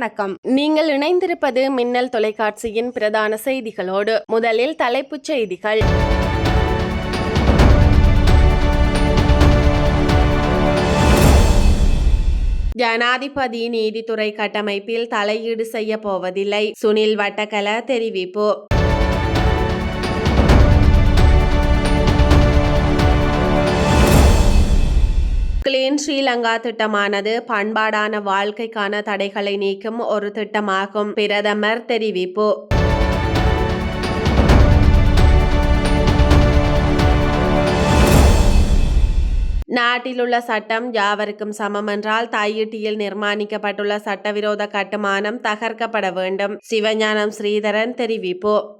வணக்கம். நீங்கள் இணைந்திருப்பது மின்னல் தொலைக்காட்சியின் பிரதான செய்திகளோடு முதலில் தலைப்புச் செய்திகள். ஜனாதிபதி நீதித்துறை கட்டமைப்பில் தலையீடு செய்ய போவதில்லை. சுனில் வட்டக்கல தெரிவிப்பு. ஸ்ரீலங்கா திட்டமானது பண்பாடான வாழ்க்கைக்கான தடைகளை நீக்கும் ஒரு திட்டமாகும். பிரதமர் தெரிவிப்பு. நாட்டிலுள்ள சட்டம் யாவருக்கும் சமம் என்றால் தாயிட்டியில் நிர்மாணிக்கப்பட்டுள்ள சட்டவிரோத கட்டுமானம் தகர்க்கப்பட வேண்டும். சிவஞானம் ஸ்ரீதரன் தெரிவிப்பு.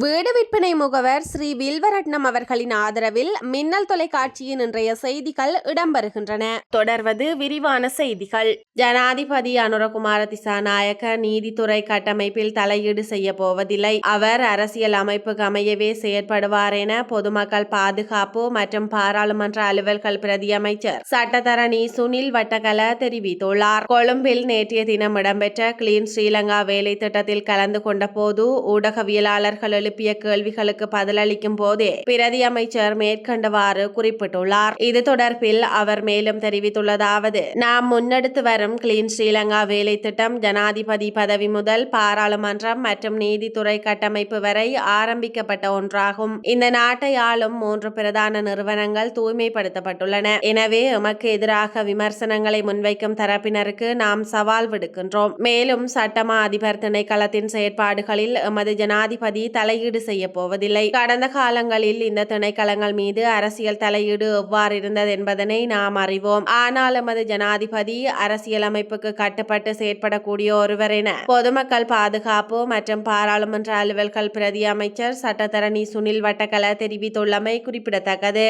வீடு விற்பனை முகவர் ஸ்ரீ வில்வரட்னம் அவர்களின் ஆதரவில் மின்னல் தொலைக்காட்சியின் இன்றைய செய்திகள் இடம்பெறுகின்றன. தொடர்வது விரிவான செய்திகள். ஜனாதிபதி அனுரகுமார திசாநாயக்க நீதித்துறை கட்டமைப்பில் தலையீடு செய்ய போவதில்லை. அவர் அரசியல் அமைப்புக்கு அமையவே செயற்படுவார் என பொதுமக்கள் பாதுகாப்பு மற்றும் பாராளுமன்ற அலுவல்கள் பிரதியமைச்சர் சட்டத்தரணி சுனில் வட்டகல தெரிவித்துள்ளார். கொழும்பில் நேற்றைய தினம் இடம்பெற்ற கிளீன் ஸ்ரீலங்கா வேலை திட்டத்தில் கலந்து கொண்ட போது ஊடகவியலாளர்கள் எழுப்பிய கேள்விகளுக்கு பதிலளிக்கும் போதே பிரதி அமைச்சர் மேற்கண்டவாறு குறிப்பிட்டுள்ளார். இது தொடர்பில் அவர் மேலும் தெரிவித்துள்ளதாவது நாம் முன்னெடுத்து வரும் கிளீன் ஸ்ரீலங்கா வேலை திட்டம் ஜனாதிபதி பதவி முதல் பாராளுமன்றம் மற்றும் நீதித்துறை கட்டமைப்பு வரை ஆரம்பிக்கப்பட்ட ஒன்றாகும். இந்த நாட்டை ஆளும் மூன்று பிரதான நிறுவனங்கள் தூய்மைப்படுத்தப்பட்டுள்ளன. எனவே எமக்கு எதிராக விமர்சனங்களை முன்வைக்கும் தரப்பினருக்கு நாம் சவால் விடுக்கின்றோம். மேலும் சட்டமா அதிபர் திணைக்களத்தின் செயற்பாடுகளில் எமது ஜனாதிபதி தலை தலையீடு செய்ய போவதில்லை கடந்த காலங்களில் இந்த திணைக்களங்கள் மீது அரசியல் தலையீடு எவ்வாறு இருந்தது என்பதனை நாம் அறிவோம். ஆனால் எமது ஜனாதிபதி அரசியலமைப்புக்கு கட்டுப்பட்டு செயற்படக்கூடிய ஒருவர் என பொதுமக்கள் பாதுகாப்பு மற்றும் பாராளுமன்ற அலுவல்கள் பிரதி அமைச்சர் சட்டத்தரணி சுனில் வட்டக்கல தெரிவித்துள்ளமை குறிப்பிடத்தக்கது.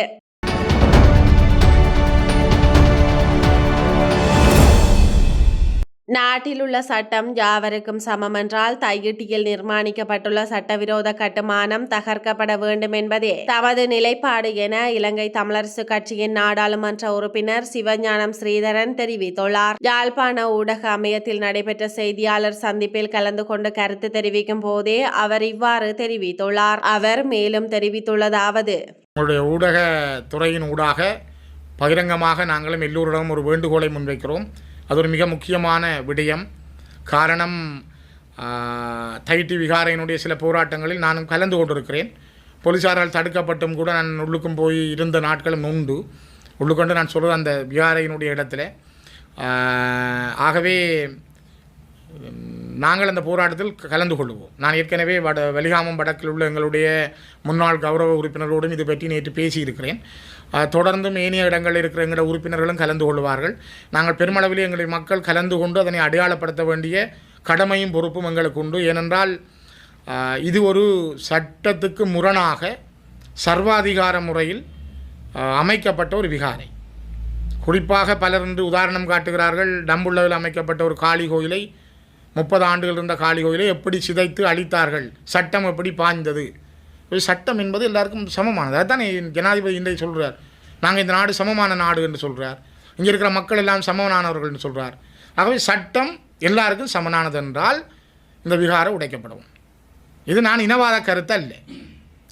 நாட்டிலுள்ள சட்டம் யாவருக்கும் சமம் என்றால் தையிட்டியில் நிர்மாணிக்கப்பட்டுள்ள சட்டவிரோத கட்டுமானம் தகர்க்கப்பட வேண்டும் என்பதே. தமது நிலைப்பாடு என இலங்கை தமிழரசு கட்சியின் நாடாளுமன்ற உறுப்பினர் சிவஞானம் ஸ்ரீதரன் தெரிவித்துள்ளார். யாழ்ப்பாண ஊடக அமையத்தில் நடைபெற்ற செய்தியாளர் சந்திப்பில் கலந்து கொண்டு கருத்து தெரிவிக்கும் போதே அவர் இவ்வாறு தெரிவித்துள்ளார். அவர் மேலும் தெரிவித்துள்ளதாவது. உங்களுடைய ஊடக துறையின் ஊடாக பகிரங்கமாக நாங்களும் எல்லோரிடமும் ஒரு வேண்டுகோளை முன்வைக்கிறோம். அது ஒரு மிக முக்கியமான விடயம். காரணம் தைட்டி விகாரையினுடைய சில போராட்டங்களில் நானும் கலந்து கொண்டிருக்கிறேன். போலீஸாரால் தடுக்கப்பட்டும் கூட நான் உள்ளுக்கும் போய் இருந்த நாட்களும் உண்டு. உள்ளுக்கொண்டு நான் சொல்கிற அந்த விகாரையினுடைய இடத்துல. ஆகவே நாங்கள் அந்த போராட்டத்தில் கலந்து கொள்வோம் நான் ஏற்கனவே வட வெளிகாமம் வடக்கில் உள்ள எங்களுடைய முன்னாள் கௌரவ உறுப்பினர்களோடும் இது பற்றி நேற்று பேசியிருக்கிறேன். தொடர்ந்தும் ஏனைய இடங்களில் இருக்கிற எங்களுடைய உறுப்பினர்களும் கலந்து கொள்வார்கள். நாங்கள் பெருமளவில் எங்களுடைய மக்கள் கலந்து கொண்டு அதனை அடையாளப்படுத்த வேண்டிய கடமையும் பொறுப்பும் எங்களுக்கு உண்டு. ஏனென்றால் இது ஒரு சட்டத்துக்கு முரணாக சர்வாதிகார முறையில் அமைக்கப்பட்ட ஒரு விகாரை. குறிப்பாக பலர் என்று உதாரணம் காட்டுகிறார்கள் டம்புள்ளவில் அமைக்கப்பட்ட ஒரு காளி கோயிலை முப்பது ஆண்டுகள் இருந்த காளி கோயிலை எப்படி சிதைத்து அழித்தார்கள்? சட்டம் எப்படி பாய்ந்தது? ஒரு சட்டம் என்பது எல்லாருக்கும் சமமானது. அதுதான் ஜனாதிபதி இன்றைய சொல்கிறார் நாங்கள் இந்த நாடு சமமான நாடு என்று சொல்கிறார் இங்கே இருக்கிற மக்கள் எல்லாம் சமமானவர்கள் என்று சொல்கிறார் ஆகவே சட்டம் எல்லாருக்கும் சமனானது என்றால் இந்த விகாரம் உடைக்கப்படும். இது நான் இனவாத கருத்து அல்ல.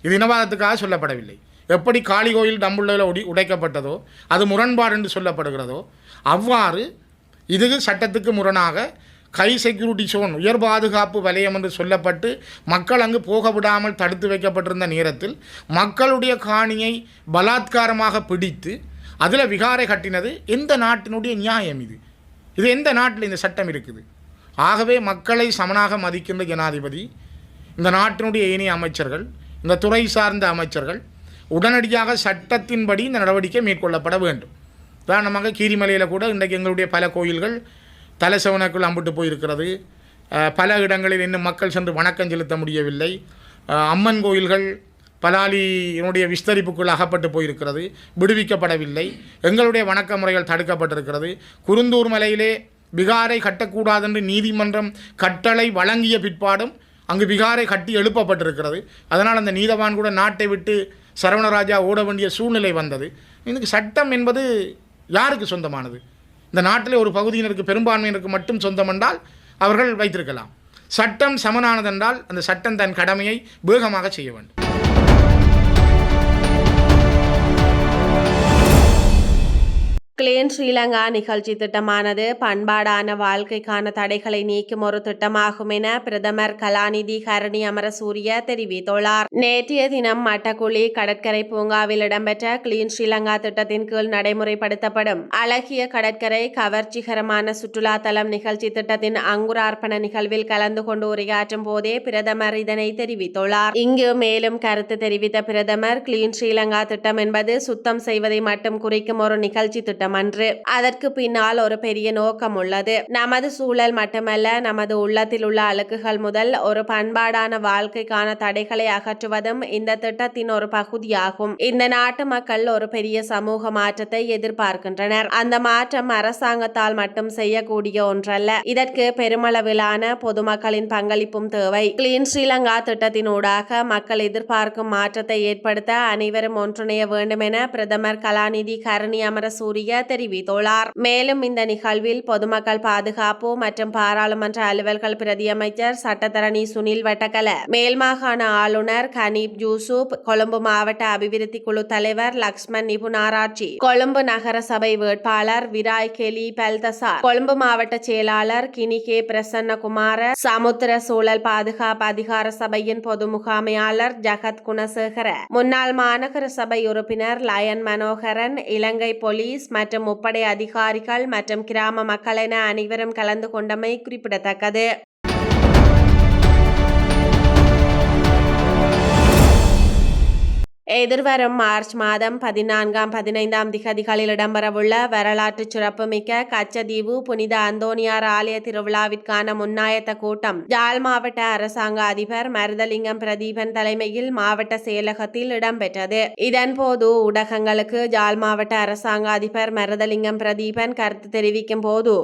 இது இனவாதத்துக்காக சொல்லப்படவில்லை. எப்படி காளி கோயில் டம்புள்ளில் உடி உடைக்கப்பட்டதோ அது முரண்பாடு என்று சொல்லப்படுகிறதோ அவ்வாறு இது சட்டத்துக்கு முரணாக கை செக்யூரிட்டி சோன் உயர் பாதுகாப்பு வலயம் என்று சொல்லப்பட்டு மக்கள் அங்கு போக விடாமல் தடுத்து வைக்கப்பட்டிருந்த நேரத்தில் மக்களுடைய காணியை பலாத்காரமாக பிடித்து அதில் விகாரை கட்டினது எந்த நாட்டினுடைய நியாயம் இது? இது எந்த நாட்டில் இந்த சட்டம் இருக்குது? ஆகவே மக்களை சமனாக மதிக்கின்ற ஜனாதிபதி இந்த நாட்டினுடைய ஏனைய அமைச்சர்கள் இந்த துறை சார்ந்த அமைச்சர்கள் உடனடியாக சட்டத்தின்படி இந்த நடவடிக்கை மேற்கொள்ளப்பட வேண்டும். உதாரணமாக கீரிமலையில் கூட இன்றைக்கு எங்களுடைய பல கோயில்கள் தலைசவனக்குள் அம்பிட்டு போயிருக்கிறது. பல இடங்களில் இன்னும் மக்கள் சென்று வணக்கம் செலுத்த முடியவில்லை. அம்மன் கோயில்கள் பலாலியினுடைய விஸ்தரிப்புக்குள் அகப்பட்டு போயிருக்கிறது. விடுவிக்கப்படவில்லை. எங்களுடைய வணக்க முறைகள் தடுக்கப்பட்டிருக்கிறது. குருந்தூர் மலையிலே விகாரை கட்டக்கூடாதென்று நீதிமன்றம் கட்டளை வழங்கிய பிற்பாடும் அங்கு விகாரை கட்டி எழுப்பப்பட்டிருக்கிறது. அதனால் அந்த நீதவான் கூட நாட்டை விட்டு சரவணராஜா ஓட வேண்டிய சூழ்நிலை வந்தது. இதுக்கு சட்டம் என்பது யாருக்கு சொந்தமானது? இந்த நாட்டிலே ஒரு பகுதியினருக்கு பெரும்பான்மையினருக்கு மட்டும் சொந்தம் என்றால் அவர்கள் வைத்திருக்கலாம். சட்டம் சமனானதென்றால் அந்த சட்டம் தன் கடமையை வேகமாக செய்ய வேண்டும். கிளீன் ஸ்ரீலங்கா நிகழ்ச்சி திட்டமானது பண்பாடான வாழ்க்கைக்கான தடைகளை நீக்கும் ஒரு திட்டமாகும் என பிரதமர் கலாநிதி ஹரணி அமரசூரிய தெரிவித்துள்ளார். நேற்றைய தினம் மட்டக்குழி கடற்கரை பூங்காவில் இடம்பெற்ற கிளீன் ஸ்ரீலங்கா திட்டத்தின் கீழ் நடைமுறைப்படுத்தப்படும். அழகிய கடற்கரை கவர்ச்சிகரமான சுற்றுலா தலம் நிகழ்ச்சி திட்டத்தின் அங்குரார்ப்பண நிகழ்வில் கலந்து கொண்டு உரையாற்றும் போதே பிரதமர் இதனை தெரிவித்துள்ளார். இங்கு மேலும் கருத்து தெரிவித்த பிரதமர் கிளீன் ஸ்ரீலங்கா திட்டம் என்பது சுத்தம் செய்வதை மட்டும் குறிக்கும் ஒரு நிகழ்ச்சி திட்டம் அன்று அதற்கு பின்னால் ஒரு பெரிய நோக்கம் உள்ளது. நமது சூழல் மட்டுமல்ல நமது உள்ளத்தில் உள்ள அழுக்குகள் முதல் ஒரு பண்பாடான வாழ்க்கைக்கான தடைகளை அகற்றுவதும் இந்த திட்டத்தின் ஒரு பகுதியாகும். இந்த நாட்டு மக்கள் ஒரு பெரிய சமூக மாற்றத்தை எதிர்பார்க்கின்றனர். அந்த மாற்றம் அரசாங்கத்தால் மட்டும் செய்யக்கூடிய ஒன்றல்ல. இதற்கு பெருமளவிலான பொதுமக்களின் பங்களிப்பும் தேவை. கிளீன் ஸ்ரீலங்கா திட்டத்தினூடாக மக்கள் எதிர்பார்க்கும் மாற்றத்தை ஏற்படுத்த அனைவரும் ஒன்றிணைய வேண்டும் என பிரதமர் கலாநிதி கருணி அமரசூரிய தெரிவித்துள்ளார். மேலும் இந்த நிகழ்வில் பொதுமக்கள் பாதுகாப்பு மற்றும் பாராளுமன்ற அலுவல்கள் பிரதியமைச்சர் சட்டத்தரணி சுனில் வட்டக்கல மேல்மாகாண ஆளுநர் கனீப் ஜூசுப் கொழும்பு மாவட்ட அபிவிருத்தி குழு தலைவர் லக்ஷ்மண் நிபுணாராட்சி கொழும்பு நகர சபை வேட்பாளர் விராய் கெலி பெல்தசார் கொழும்பு மாவட்ட செயலாளர் கினிகே பிரசன்னகுமார சமுத்திர சூழல் பாதுகாப்பு அதிகார சபையின் பொது முகாமையாளர் ஜகத் குணசேகர முன்னாள் மாநகர சபை உறுப்பினர் லயன் மனோகரன் இலங்கை போலீஸ் மற்றும் மற்றும் முப்படை அதிகாரிகள் மற்றும் கிராம மக்கள் என அனைவரும் கலந்து கொண்டமை குறிப்பிடத்தக்கது. எதிர்வரும் மார்ச் மாதம் பதினான்காம் பதினைந்தாம் திகதிகளில் இடம்பெறவுள்ள வரலாற்று சிறப்புமிக்க கச்சதீவு புனித அந்தோனியார் ஆலய திருவிழாவிற்கான முன்னாயத்த கூட்டம். யாழ் மாவட்ட அரசாங்க அதிபர் மருதலிங்கம் பிரதீபன் தலைமையில் மாவட்ட செயலகத்தில் இடம்பெற்றது. இதன்போது ஊடகங்களுக்கு யாழ் மாவட்ட அரசாங்க அதிபர் மருதலிங்கம் பிரதீபன் கருத்து தெரிவிக்கும் போது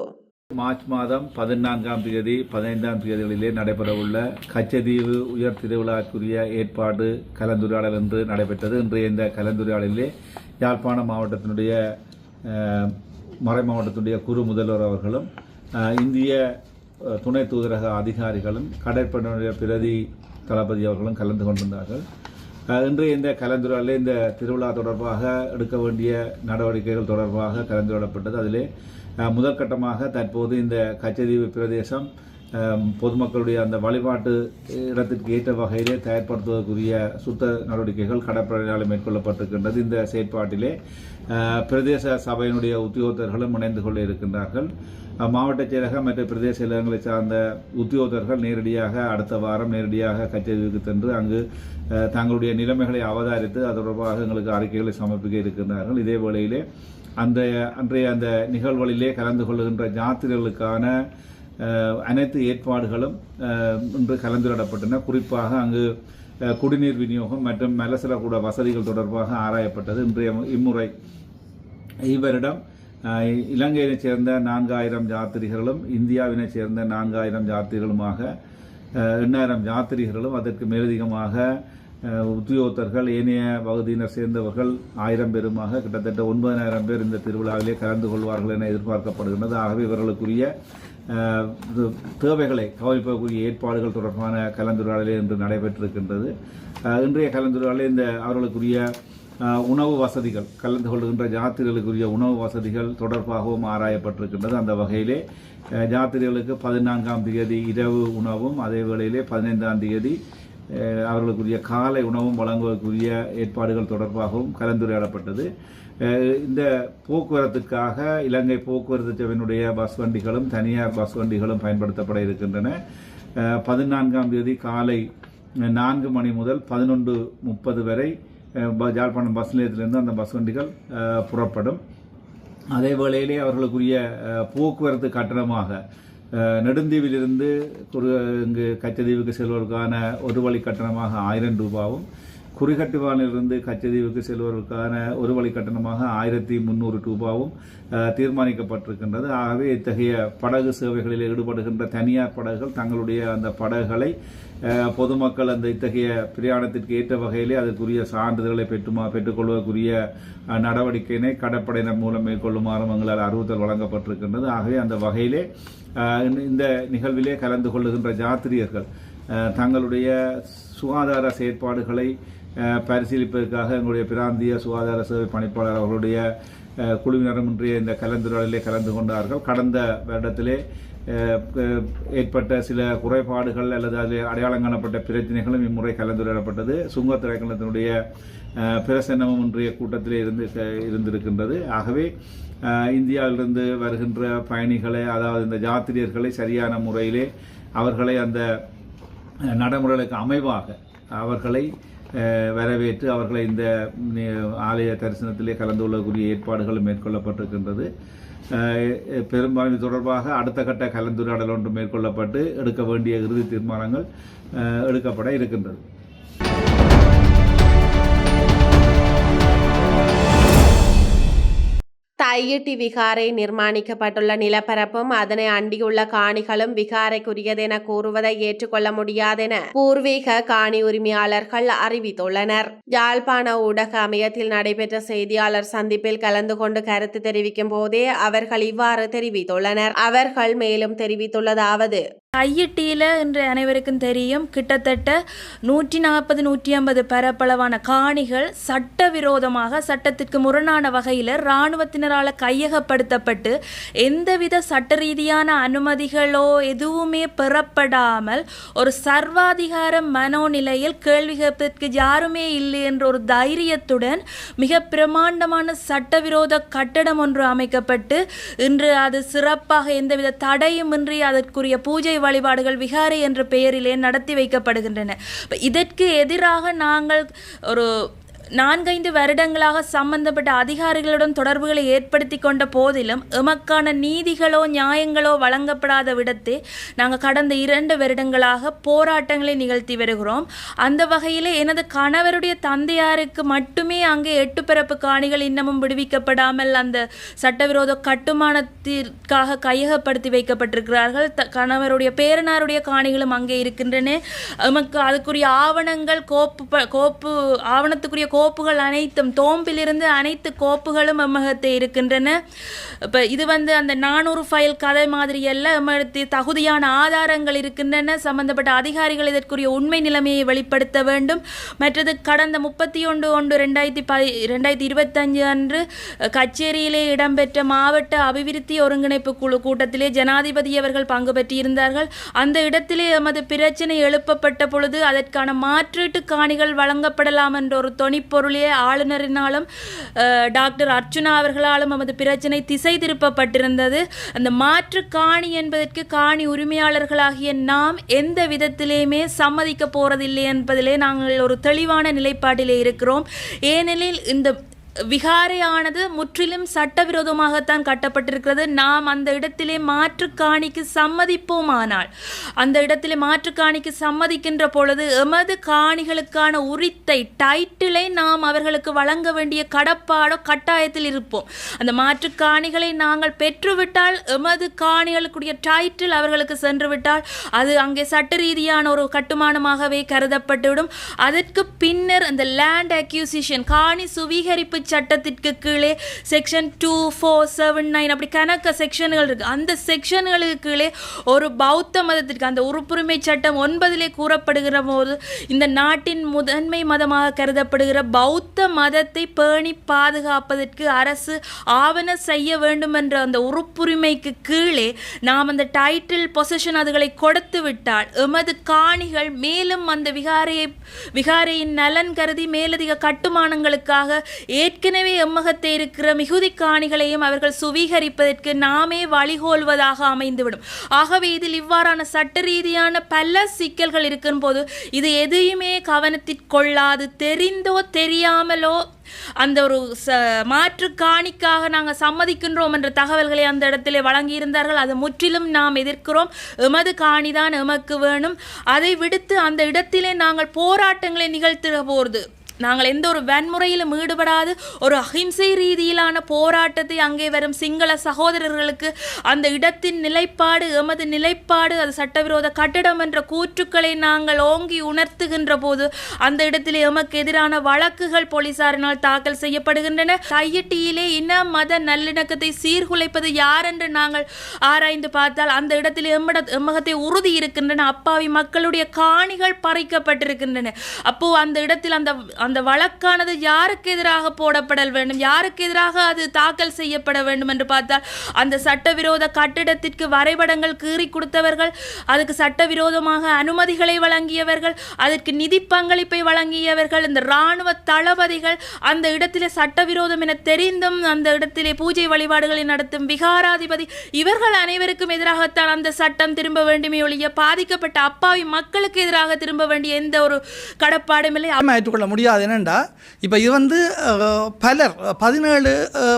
மார்ச் மாதம் பதினான்காம் தேதி பதினைந்தாம் தேதிகளிலே நடைபெறவுள்ள கச்சதீவு உயர் திருவிழாக்குரிய ஏற்பாடு கலந்துரையாடல் என்று நடைபெற்றது. இன்றைய இந்த கலந்துரையாடலிலே யாழ்ப்பாணம் மாவட்டத்தினுடைய மறை மாவட்டத்தினுடைய குறு முதல்வர் அவர்களும் இந்திய துணை தூதரக அதிகாரிகளும் கடற்படையினுடைய பிரதி தளபதி அவர்களும் கலந்து கொண்டிருந்தார்கள். இன்றைய இந்த கலந்துரையாடலில் இந்த திருவிழா தொடர்பாக எடுக்க வேண்டிய நடவடிக்கைகள் தொடர்பாக கலந்துரையாடப்பட்டது. அதிலே முதற்கட்டமாக தற்போது இந்த கச்சதீவு பிரதேசம் பொதுமக்களுடைய அந்த வழிபாட்டு இடத்திற்கு ஏற்ற வகையிலே தயார்படுத்துவதற்குரிய சுத்த நடவடிக்கைகள் கடற்படையால் மேற்கொள்ளப்பட்டிருக்கின்றது. இந்த செயற்பாட்டிலே பிரதேச சபையினுடைய உத்தியோகத்தர்களும் இணைந்து கொள்ள இருக்கின்றார்கள். மாவட்ட செயலகம் மற்றும் பிரதேச செயலகங்களை சார்ந்த உத்தியோகத்தர்கள் நேரடியாக அடுத்த வாரம் நேரடியாக கச்சேரிக்கு சென்று அங்கு தங்களுடைய நிலைமைகளை அவதாரித்து அது தொடர்பாக எங்களுக்கு அறிக்கைகளை சமர்ப்பிக்க இருக்கின்றார்கள். இதே வேளையிலே அந்த அன்றைய அந்த நிகழ்வுகளிலே கலந்து கொள்கின்ற ஜாத்திரைகளுக்கான அனைத்து ஏற்பாடுகளும் இன்று கலந்துரையாடப்பட்டன. குறிப்பாக அங்கு குடிநீர் விநியோகம் மற்றும் மலசலக்கூட வசதிகள் தொடர்பாக ஆராயப்பட்டது. இன்றைய இம்முறை இவரிடம் இலங்கையினைச் இலங்கையைச் சேர்ந்த நான்காயிரம் யாத்திரிகர்களும் இந்தியாவினைச் சேர்ந்த நான்காயிரம் யாத்திரிகளுமாக எண்ணாயிரம் யாத்திரிகர்களும் அதற்கு மேலதிகமாக உத்தியோகத்தர்கள் ஏனைய பகுதியினர் சேர்ந்தவர்கள் ஆயிரம் பேருமாக கிட்டத்தட்ட ஒன்பதனாயிரம் பேர் இந்த திருவிழாவிலே கலந்து கொள்வார்கள் என எதிர்பார்க்கப்படுகின்றது. ஆகவே இவர்களுக்குரிய தேவைகளை கவனிப்பதற்குரிய ஏற்பாடுகள் தொடர்பான கலந்துரையாடலே இன்று நடைபெற்றிருக்கின்றது. இன்றைய கலந்துரையாடலே இந்த அவர்களுக்குரிய உணவு வசதிகள் கலந்து கொள்கின்ற ஜாத்திரைகளுக்குரிய உணவு வசதிகள் தொடர்பாகவும் ஆராயப்பட்டிருக்கின்றது. அந்த வகையிலே ஜாத்திரைகளுக்கு பதினான்காம் தேதி இரவு உணவும் அதே வேளையிலே பதினைந்தாம் தேதி அவர்களுக்குரிய காலை உணவும் வழங்குவதற்குரிய ஏற்பாடுகள் தொடர்பாகவும் கலந்துரையாடப்பட்டது. இந்த போக்குவரத்துக்காக இலங்கை போக்குவரத்து சபையினுடைய பஸ் வண்டிகளும் தனியார் பஸ் வண்டிகளும் பயன்படுத்தப்பட இருக்கின்றன. பதினான்காம் தேதி காலை நான்கு மணி முதல் பதினொன்று முப்பது வரை ஜாழ்ப்பாணம் ப- பஸ் நிலையத்திலிருந்து அந்த பஸ் வண்டிகள் புறப்படும். அதே வேளையிலே அவர்களுக்குரிய போக்குவரத்து கட்டணமாக நெடுந்தீவிலிருந்து ஒரு இங்கு கச்சதீவுக்கு செல்வதற்கான ஒரு வழி கட்டணமாக ஆயிரம் ரூபாவும் குறிகட்டுவானிலிருந்து கச்சதீவுக்கு செல்வதற்கான ஒரு வழி கட்டணமாக ஆயிரத்தி முந்நூறு ரூபாவும் தீர்மானிக்கப்பட்டிருக்கின்றது. ஆகவே இத்தகைய படகு சேவைகளில் ஈடுபடுகின்ற தனியார் படகுகள் தங்களுடைய அந்த படகுகளை பொதுமக்கள் அந்த இத்தகைய பிரயாணத்திற்கு ஏற்ற வகையிலே அதற்குரிய சான்றிதழ்களை பெற்றுமா பெற்றுக்கொள்வதற்குரிய நடவடிக்கையினை கடற்படையினர் மூலம் மேற்கொள்ளுமாறும் எங்களால் அறிவுறுத்தல் வழங்கப்பட்டிருக்கின்றது. ஆகவே அந்த வகையிலே இந்த- நிகழ்விலே கலந்து கொள்ளுகின்ற ஜாத்திரியர்கள் தங்களுடைய சுகாதார செயற்பாடுகளை பரிசீலிப்பதற்காக எங்களுடைய பிராந்திய சுகாதார சேவை பணிப்பாளர் அவர்களுடைய குழுவினரும் இன்றைய இந்த கலந்துரையாடலிலே கலந்து கொண்டார்கள். கடந்த வருடத்திலே ஏற்பட்ட சில குறைபாடுகள் அல்லது அதில் அடையாளம் காணப்பட்ட பிரச்சனைகளும் இம்முறை கலந்துரையாடப்பட்டது. சுங்க திரைக்கணத்தினுடைய பிரசன்னமும் இன்றைய கூட்டத்திலே இருந்து இருந்திருக்கின்றது. ஆகவே இந்தியாவிலிருந்து வருகின்ற பயணிகளை அதாவது இந்த யாத்திரியர்களை சரியான முறையிலே அவர்களை அந்த நடைமுறைகளுக்கு அமைவாக அவர்களை வரவேற்று அவர்களை இந்த ஆலய தரிசனத்திலே கலந்து கொள்ளக்கூடிய ஏற்பாடுகள் மேற்கொள்ளப்பட்டிருக்கின்றது. பெரும்பாலும் தொடர்பாக அடுத்த கட்ட கலந்துரையாடல் ஒன்று மேற்கொள்ளப்பட்டு எடுக்க வேண்டிய இறுதி தீர்மானங்கள் எடுக்கப்பட இருக்கின்றது. தையிட்டி விகாரை நிர்மாணிக்கப்பட்டுள்ள நிலப்பரப்பும் அதனை அண்டியுள்ள காணிகளும் விகாரைக்குரியதென கூறுவதை ஏற்றுக்கொள்ள முடியாதென பூர்வீக காணி உரிமையாளர்கள் அறிவித்துள்ளனர். யாழ்ப்பாண ஊடக அமையத்தில் நடைபெற்ற செய்தியாளர் சந்திப்பில் கலந்து கொண்டு கருத்து தெரிவிக்கும் போதே அவர்கள் இவ்வாறு தெரிவித்துள்ளனர். அவர்கள் மேலும் தெரிவித்துள்ளதாவது கையிட்டியில் என்று அனைவருக்கும் தெரியும். கிட்டத்தட்ட நூற்றி நாற்பது நூற்றி ஐம்பது பரப்பளவான காணிகள் சட்டவிரோதமாக சட்டத்திற்கு முரணான வகையில் இராணுவத்தினரால் கையகப்படுத்தப்பட்டு எந்தவித சட்ட ரீதியான அனுமதிகளோ எதுவுமே பெறப்படாமல் ஒரு சர்வாதிகார மனோநிலையில் கேள்வி கேட்பதற்கு யாருமே இல்லை என்ற ஒரு தைரியத்துடன் மிக பிரமாண்டமான சட்டவிரோத கட்டடம் ஒன்று அமைக்கப்பட்டு இன்று அது சிறப்பாக எந்தவித தடையுமின்றி அதற்குரிய பூஜை வழிபாடுகள் விகாரை என்ற பெயரிலே நடத்தி வைக்கப்படுகின்றன. இதற்கு எதிராக நாங்கள் ஒரு நான்கைந்து வருடங்களாக சம்பந்தப்பட்ட அதிகாரிகளுடன் தொடர்புகளை ஏற்படுத்தி கொண்ட போதிலும் எமக்கான நீதிகளோ நியாயங்களோ வழங்கப்படாத விடத்தே நாங்கள் கடந்த இரண்டு வருடங்களாக போராட்டங்களை நிகழ்த்தி வருகிறோம். அந்த வகையில் எனது கணவருடைய தந்தையாருக்கு மட்டுமே அங்கே எட்டு பிறப்பு காணிகள் இன்னமும் விடுவிக்கப்படாமல் அந்த சட்டவிரோத கட்டுமானத்திற்காக கையகப்படுத்தி வைக்கப்பட்டிருக்கிறார்கள். த கணவருடைய பேரனாருடைய காணிகளும் அங்கே இருக்கின்றன. எமக்கு அதுக்குரிய ஆவணங்கள் கோப்பு ப- கோப்பு ஆவணத்துக்குரிய கோப்புகள் அனைத்தும் தோம்பிலிருந்து அனைத்து கோப்புகளும் எம்மகத்தை இருக்கின்றன. இப்போ இது வந்து அந்த நானூறு ஃபைல் கதை மாதிரி அல்ல எம்மகத்து தகுதியான ஆதாரங்கள் இருக்கின்றன. சம்பந்தப்பட்ட அதிகாரிகள் இதற்குரிய உண்மை நிலைமையை வெளிப்படுத்த வேண்டும். மற்றது கடந்த முப்பத்தி ஒன்று ஒன்று ரெண்டாயிரத்தி பதி ரெண்டாயிரத்தி இருபத்தஞ்சு அன்று கச்சேரியிலே இடம்பெற்ற மாவட்ட அபிவிருத்தி ஒருங்கிணைப்பு குழு கூட்டத்திலே ஜனாதிபதி அவர்கள் பங்கு பெற்றிருந்தார்கள். அந்த இடத்திலே எமது பிரச்சனை எழுப்பப்பட்ட பொழுது அதற்கான மாற்றீட்டு காணிகள் வழங்கப்படலாம் என்ற ஒரு தொனிப்பொருளே ஆளுநரினாலும் டாக்டர் அர்ச்சுனா அவர்களாலும் நமது பிரச்சனை திசை திருப்பப்பட்டிருந்தது அந்த மாற்று காணி என்பதற்கு காணி உரிமையாளர்களாகிய நாம் எந்த விதத்திலேயுமே சம்மதிக்க போறதில்லை என்பதிலே நாங்கள் ஒரு தெளிவான நிலைப்பாட்டிலே இருக்கிறோம். ஏனெனில் இந்த விகாரையானது முற்றிலும் சட்டவிரோதமாகத்தான் கட்டப்பட்டிருக்கிறது. நாம் அந்த இடத்திலே மாற்று காணிக்கு சம்மதிப்போமானால் அந்த இடத்திலே மாற்று காணிக்கு சம்மதிக்கின்ற பொழுது எமது காணிகளுக்கான உரித்தை டைட்டிலை நாம் அவர்களுக்கு வழங்க வேண்டிய கடப்பாடோ கட்டாயத்தில் இருப்போம். அந்த மாற்று காணிகளை நாங்கள் பெற்றுவிட்டால் எமது காணிகளுக்குரிய டைட்டில் அவர்களுக்கு சென்று விட்டால் அது அங்கே சட்ட ரீதியான ஒரு கட்டுமானமாகவே கருதப்பட்டுவிடும். அதற்கு பின்னர் அந்த லேண்ட் அக்யூசிஷன் காணி சுவீகரிப்பு சட்டத்திற்கு கீழே section two four seven nine அப்படி கணக்க செக்ஷன்கள் இருக்குது அந்த செக்ஷன்களுக்கு கீழே ஒரு பௌத்த மதத்திற்கு அந்த உறுப்புரிமை சட்டம் ஒன்பதிலே கூறப்படுகிற போது இந்த நாட்டின் முதன்மை மதமாக கருதப்படுகிற பௌத்த மதத்தை பேணி பாதுகாப்பதற்கு அரசு ஆவண செய்ய வேண்டும் என்ற அந்த உறுப்புரிமைக்கு கீழே நாம் அந்த டைட்டில் பொசிஷன் அதுகளை கொடுத்து விட்டால் எமது காணிகள் மேலும் அந்த விகாரையை விகாரையின் நலன் கருதி மேலதிக கட்டுமானங்களுக்காக ஏற்கனவே எம்மகத்தை இருக்கிற மிகுதி காணிகளையும் அவர்கள் சுவீகரிப்பதற்கு நாமே வழிகோல்வதாக அமைந்துவிடும். ஆகவே இதில் இவ்வாறான சட்ட ரீதியான பல சிக்கல்கள் இருக்கும் போது இது எதையுமே கவனத்திற்கொள்ளாது தெரிந்தோ தெரியாமலோ அந்த ஒரு ச மாற்று காணிக்காக நாங்கள் சம்மதிக்கின்றோம் என்ற தகவல்களை அந்த இடத்திலே வழங்கியிருந்தார்கள். அது முற்றிலும் நாம் எதிர்க்கிறோம். எமது காணிதான் எமக்கு வேணும். அதை விடுத்து அந்த இடத்திலே நாங்கள் போராட்டங்களை நிகழ்த்துகிற போது நாங்கள் எந்த ஒரு வன்முறையிலும் ஈடுபடாது ஒரு அஹிம்சை ரீதியிலான போராட்டத்தை அங்கே வரும் சிங்கள சகோதரர்களுக்கு அந்த இடத்தின் நிலைப்பாடு எமது நிலைப்பாடு அது சட்டவிரோத கட்டிடம் என்ற கூற்றுக்களை நாங்கள் ஓங்கி உணர்த்துகின்ற போது அந்த இடத்திலே எமக்கு எதிரான வழக்குகள் போலீசாரினால் தாக்கல் செய்யப்படுகின்றன. கையட்டியிலே இன மத நல்லிணக்கத்தை சீர்குலைப்பது யார் என்று நாங்கள் ஆராய்ந்து பார்த்தால் அந்த இடத்திலே எம்மட எம்மகத்தை உறுதி இருக்கின்றன. அப்பாவி மக்களுடைய காணிகள் பறிக்கப்பட்டிருக்கின்றன. அப்போ அந்த இடத்தில் அந்த அந்த வழக்கானது யாருக்கு எதிராக போடப்படல் வேண்டும்? யாருக்கு எதிராக அது தாக்கல் செய்யப்பட வேண்டும் என்று பார்த்தால் அந்த சட்டவிரோத கட்டிடத்திற்கு வரைபடங்கள் கீறி கொடுத்தவர்கள் அதுக்கு சட்டவிரோதமாக அனுமதிகளை வழங்கியவர்கள் அதற்கு நிதி பங்களிப்பை வழங்கியவர்கள் இந்த இராணுவ தளபதிகள் அந்த இடத்திலே சட்டவிரோதம் என தெரிந்தும் அந்த இடத்திலே பூஜை வழிபாடுகளை நடத்தும் விகாராதிபதி இவர்கள் அனைவருக்கும் எதிராகத்தான் அந்த சட்டம் திரும்ப வேண்டுமே ஒழிய பாதிக்கப்பட்ட அப்பாவி மக்களுக்கு எதிராக திரும்ப வேண்டிய எந்த ஒரு கடப்பாடும் இல்லை. நம்ம ஏற்றுக்கொள்ள முடியாது. என்னென்னா இப்போ இது வந்து பலர் பதினேழு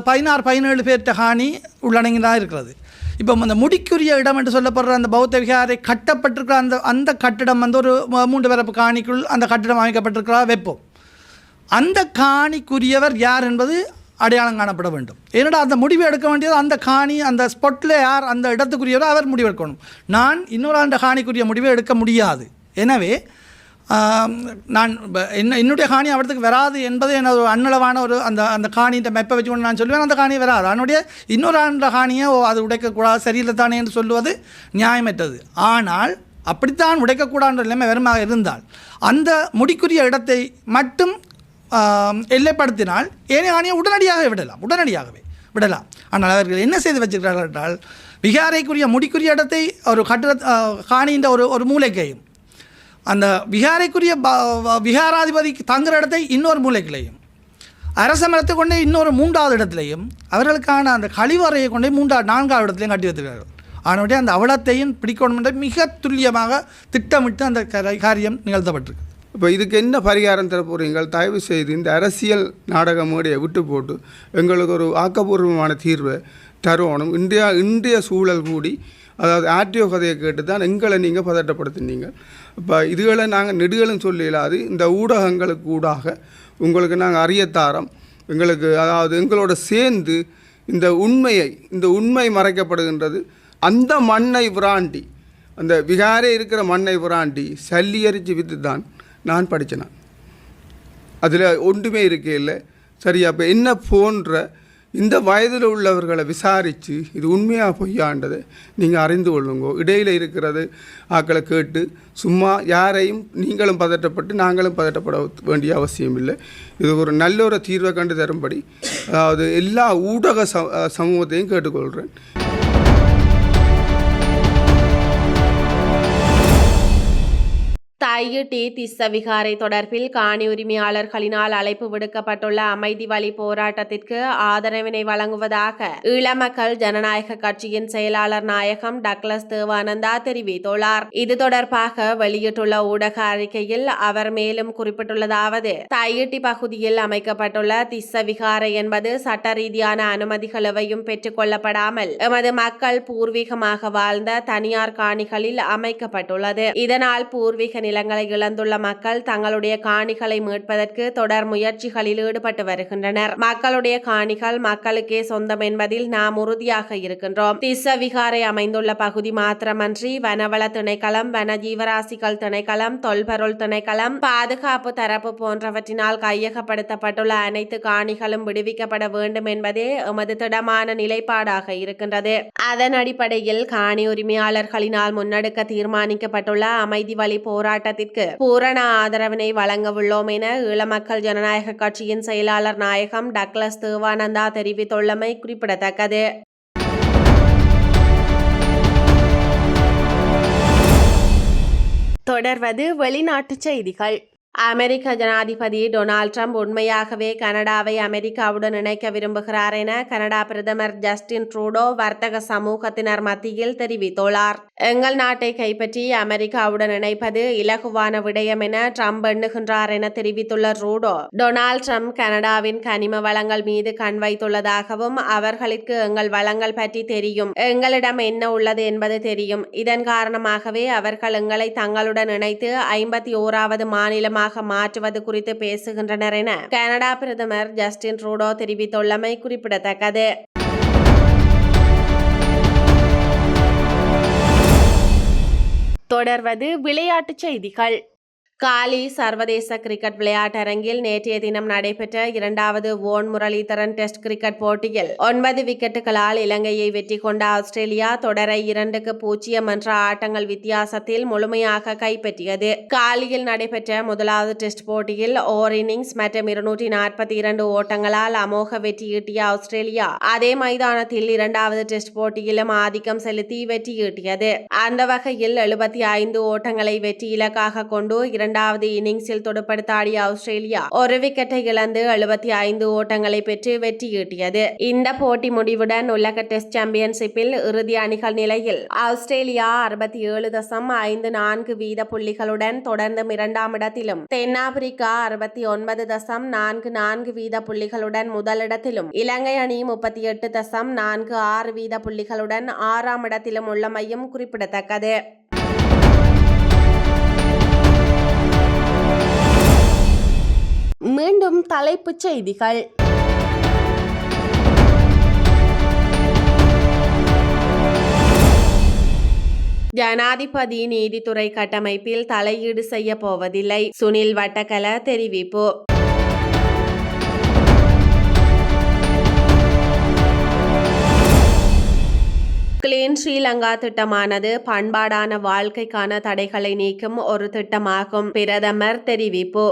பதினாறு பதினேழு பேர்கிட்ட ஹானி உள்ளடங்கி தான் இருக்கிறது இப்போ அந்த முடிக்குரிய இடம் என்று சொல்லப்படுற அந்த பௌத்த விகாரை கட்டப்பட்டிருக்கிற அந்த அந்த கட்டிடம் வந்து ஒரு மூன்று பிறப்பு காணிக்குள் அந்த கட்டிடம் அமைக்கப்பட்டிருக்கிறா வைப்போம் அந்த காணிக்குரியவர் யார் என்பது அடையாளம் காணப்பட வேண்டும் ஏன்னா அந்த முடிவு எடுக்க வேண்டியது அந்த காணி அந்த ஸ்பாட்டில் யார் அந்த இடத்துக்குரியவரோ அவர் முடிவு எடுக்கணும் நான் இன்னொரு அந்த காணிக்குரிய முடிவை எடுக்க முடியாது எனவே நான் என்ன என்னுடைய காணி அவடத்துக்கு வராது என்பது எனது அன்னளவான ஒரு அந்த அந்த காணியின் மெப்பை வச்சுக்கொண்டு நான் சொல்லுவேன். அந்த காணி வராது. அதனுடைய இன்னொரு ஆண்ட காணியை ஓ அது உடைக்கக்கூடாது. சரியில்லை தானே என்று சொல்லுவது நியாயமற்றது. ஆனால் அப்படித்தான் உடைக்கக்கூடாதுன்ற நிலைமை வெறுமாக இருந்தால் அந்த முடிக்குரிய இடத்தை மட்டும் எல்லைப்படுத்தினால் ஏனைய காணியை உடனடியாக விடலாம். உடனடியாகவே விடலாம். ஆனால் அவர்கள் என்ன செய்து வச்சிருக்கிறார்கள் என்றால் விகாரைக்குரிய முடிக்குரிய இடத்தை ஒரு கட்டிட காணின்ற ஒரு ஒரு மூலைக்கையும் அந்த விகாரைக்குரிய ப- வ- விகாராதிபதிக்கு தங்குற இடத்தை இன்னொரு மூலைகளையும் அரச மரத்தை கொண்டே இன்னொரு மூன்றாவது இடத்துலையும் அவர்களுக்கான அந்த கழிவறையை கொண்டே மூன்றாவது நான்காவது இடத்துலையும் கட்டி வைத்திருக்கிறார்கள். ஆனவடைய அந்த அவலத்தையும் பிடிக்கணும் என்ற மிக துல்லியமாக திட்டமிட்டு அந்த காரியம் நிகழ்த்தப்பட்டிருக்கு. இப்போ இதுக்கு என்ன பரிகாரம் தர போகிறீங்கள் தயவு செய்து இந்த அரசியல் நாடக மேடையை விட்டு போட்டு எங்களுக்கு ஒரு ஆக்கப்பூர்வமான தீர்வை தருவணும். இந்தியா இந்திய சூழல் கூடி அதாவது ஆர்டிஓ கதையை கேட்டு தான் எங்களை நீங்கள் பதட்டப்படுத்தினீங்க. இப்போ இதுகளை நாங்கள் நெடுகளும் சொல்ல இந்த ஊடகங்களுக்கு ஊடாக உங்களுக்கு நாங்கள் அறியத்தாரம் எங்களுக்கு அதாவது எங்களோட சேர்ந்து இந்த உண்மையை இந்த உண்மை மறைக்கப்படுகின்றது. அந்த மண்ணை புராண்டி அந்த விகாரே இருக்கிற மண்ணை புராண்டி சல்லியரிச்சு வித்து தான் நான் படித்தேன் அதில் ஒன்றுமே இருக்கே இல்லை. சரி அப்போ என்ன போன்ற இந்த வயதில் உள்ளவர்களை விசாரித்து இது உண்மையாக பொய்யாண்டதை நீங்கள் அறிந்து கொள்ளுங்கோ. இடையில் இருக்கிறது ஆக்களை கேட்டு சும்மா யாரையும் நீங்களும் பதட்டப்பட்டு நாங்களும் பதட்டப்பட வேண்டிய அவசியம் இல்லை. இது ஒரு நல்ல ஒரு தீர்வை கண்டு தரும்படி. அதாவது எல்லா ஊடக ச சமூகத்தையும் கேட்டுக்கொள்கிறேன் தையிட்டி திஸ்ஸ விகாரை தொடர்பில் காணி உரிமையாளர்களினால் அழைப்பு விடுக்கப்பட்டுள்ள அமைதி வழி போராட்டத்திற்கு ஆதரவினை வழங்குவதாக ஈழமக்கள் ஜனநாயக கட்சியின் செயலாளர் நாயகம் டக்ளஸ் தேவானந்தா தெரிவித்துள்ளார். இது தொடர்பாக வெளியிட்டுள்ள ஊடக அறிக்கையில் அவர் மேலும் குறிப்பிட்டுள்ளதாவது தையிட்டி பகுதியில் அமைக்கப்பட்டுள்ள திஸ்ஸ விகாரை என்பது சட்ட ரீதியான அனுமதிகள் எவையும் பெற்றுக் கொள்ளப்படாமல் எமது மக்கள் பூர்வீகமாக வாழ்ந்த தனியார் காணிகளில் அமைக்கப்பட்டுள்ளது. இதனால் பூர்வீக நிலங்களை இழந்துள்ள மக்கள் தங்களுடைய காணிகளை மீட்பதற்கு தொடர் முயற்சிகளில் ஈடுபட்டு வருகின்றனர். மக்களுடைய காணிகள் மக்களுக்கே சொந்தம் என்பதில் நாம் உறுதியாக இருக்கின்றோம். திச விகாரை அமைந்துள்ள பகுதி மாத்திரமன்றி வனவள திணைக்களம் வன ஜீவராசிகள் திணைக்களம் தொல்பொருள் திணைக்களம் பாதுகாப்பு தரப்பு போன்றவற்றினால் கையகப்படுத்தப்பட்டுள்ள அனைத்து காணிகளும் விடுவிக்கப்பட வேண்டும் என்பதே எமது திடமான நிலைப்பாடாக இருக்கின்றது. அதன் அடிப்படையில் காணி உரிமையாளர்களினால் முன்னெடுக்க தீர்மானிக்கப்பட்டுள்ள அமைதி வழி போராட்டத்திற்கு பூரண ஆதரவினை வழங்க உள்ளோம் என ஈழமக்கள் ஜனநாயக கட்சியின் செயலாளர் நாயகம் டக்ளஸ் தேவானந்தா தெரிவித்துள்ளமை குறிப்பிடத்தக்கது. தொடர்வது வெளிநாட்டு செய்திகள். அமெரிக்க ஜனாதிபதி டொனால்ட் ட்ரம்ப் உண்மையாகவே கனடாவை அமெரிக்காவுடன் இணைக்க விரும்புகிறார் என கனடா பிரதமர் ஜஸ்டின் ட்ரூடோ வர்த்தக சமூகத்தினர் மத்தியில் தெரிவித்துள்ளார். எங்கள் நாட்டை கைப்பற்றி அமெரிக்காவுடன் இணைப்பது இலகுவான விடயம் என ட்ரம்ப் எண்ணுகின்றார் என தெரிவித்துள்ள ட்ரூடோ டொனால்ட் ட்ரம்ப் கனடாவின் கனிம வளங்கள் மீது கண் வைத்துள்ளதாகவும் அவர்களுக்கு எங்கள் வளங்கள் பற்றி தெரியும். எங்களிடம் என்ன உள்ளது என்பது தெரியும். இதன் காரணமாகவே அவர்கள் எங்களை தங்களுடன் இணைத்து ஐம்பத்தி ஓராவது மாநிலமாக மாற்றுவது குறித்து பேசுகின்றனர் என கனடா பிரதமர் ஜஸ்டின் ட்ரூடோ தெரிவித்துள்ளமை குறிப்பிடத்தக்கது. தொடர்வது விளையாட்டுச் செய்திகள். காலி சர்வதேச கிரிக்கெட் விளையாட்டரங்கில் நேற்றைய தினம் நடைபெற்ற இரண்டாவது ஓன் முரளிதரன் டெஸ்ட் கிரிக்கெட் போட்டியில் ஒன்பது விக்கெட்டுகளால் இலங்கையை வெற்றி கொண்ட ஆஸ்திரேலியா தொடரை இரண்டுக்கு பூஜ்ஜியம் என்ற ஆட்டங்கள் வித்தியாசத்தில் முழுமையாக கைப்பற்றியது. காலியில் நடைபெற்ற முதலாவது டெஸ்ட் போட்டியில் ஓர் இன்னிங்ஸ் மற்றும் இருநூற்றி நாற்பத்தி இரண்டு ஓட்டங்களால் அமோக வெற்றியீட்டிய ஆஸ்திரேலியா அதே மைதானத்தில் இரண்டாவது டெஸ்ட் போட்டியிலும் ஆதிக்கம் செலுத்தி வெற்றியீட்டியது அந்த வகையில் எழுபத்தி ஐந்து ஓட்டங்களை வெற்றி இலக்காக கொண்டு இரண்டாவது இன்னிங்ஸில் துடுப்படுத்த ஆடிய ஆஸ்திரேலியா ஒரு விக்கெட்டை இழந்து எழுபத்தி ஐந்து ஓட்டங்களை பெற்று வெற்றியீட்டியது இந்த போட்டி முடிவுடன் உலக டெஸ்ட் சாம்பியன்ஷிப்பில் இறுதி அணிகள் நிலையில் ஆஸ்திரேலியா அறுபத்தி ஏழு தசம் ஐந்து நான்கு வீத புள்ளிகளுடன் தொடர்ந்து இரண்டாம் இடத்திலும் தென்னாப்பிரிக்கா அறுபத்தி ஒன்பது தசம் நான்கு நான்கு வீத புள்ளிகளுடன் முதலிடத்திலும் இலங்கை அணி முப்பத்தி எட்டு தசம் நான்கு ஆறு வீத புள்ளிகளுடன் ஆறாம் இடத்திலும் உள்ளமையும் குறிப்பிடத்தக்கது. மீண்டும் தலைப்புச் செய்திகள். ஜனாதிபதி நீதித்துறை கட்டமைப்பில் தலையீடு செய்ய போவதில்லை. சுனில் வட்டக்கல தெரிவிப்பு. கிளீன் ஸ்ரீலங்கா திட்டமானது பண்பாடான வாழ்க்கைக்கான தடைகளை நீக்கும் ஒரு திட்டமாகும். பிரதமர் தெரிவிப்பு.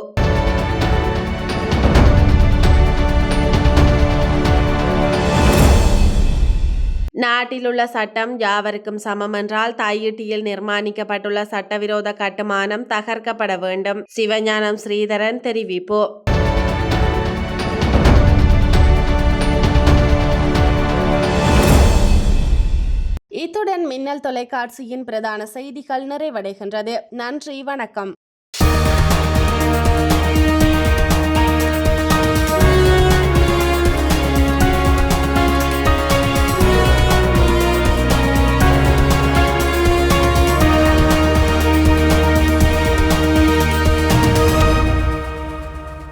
நாட்டிலுள்ள சட்டம் யாவருக்கும் சமம் என்றால் தாயீட்டியில் நிர்மாணிக்கப்பட்டுள்ள சட்டவிரோத கட்டுமானம் தகர்க்கப்பட வேண்டும். சிவஞானம் ஸ்ரீதரன் தெரிவிப்பு. இத்துடன் மின்னல் தொலைக்காட்சியின் பிரதான செய்திகள் நிறைவடைகின்றது. நன்றி வணக்கம்.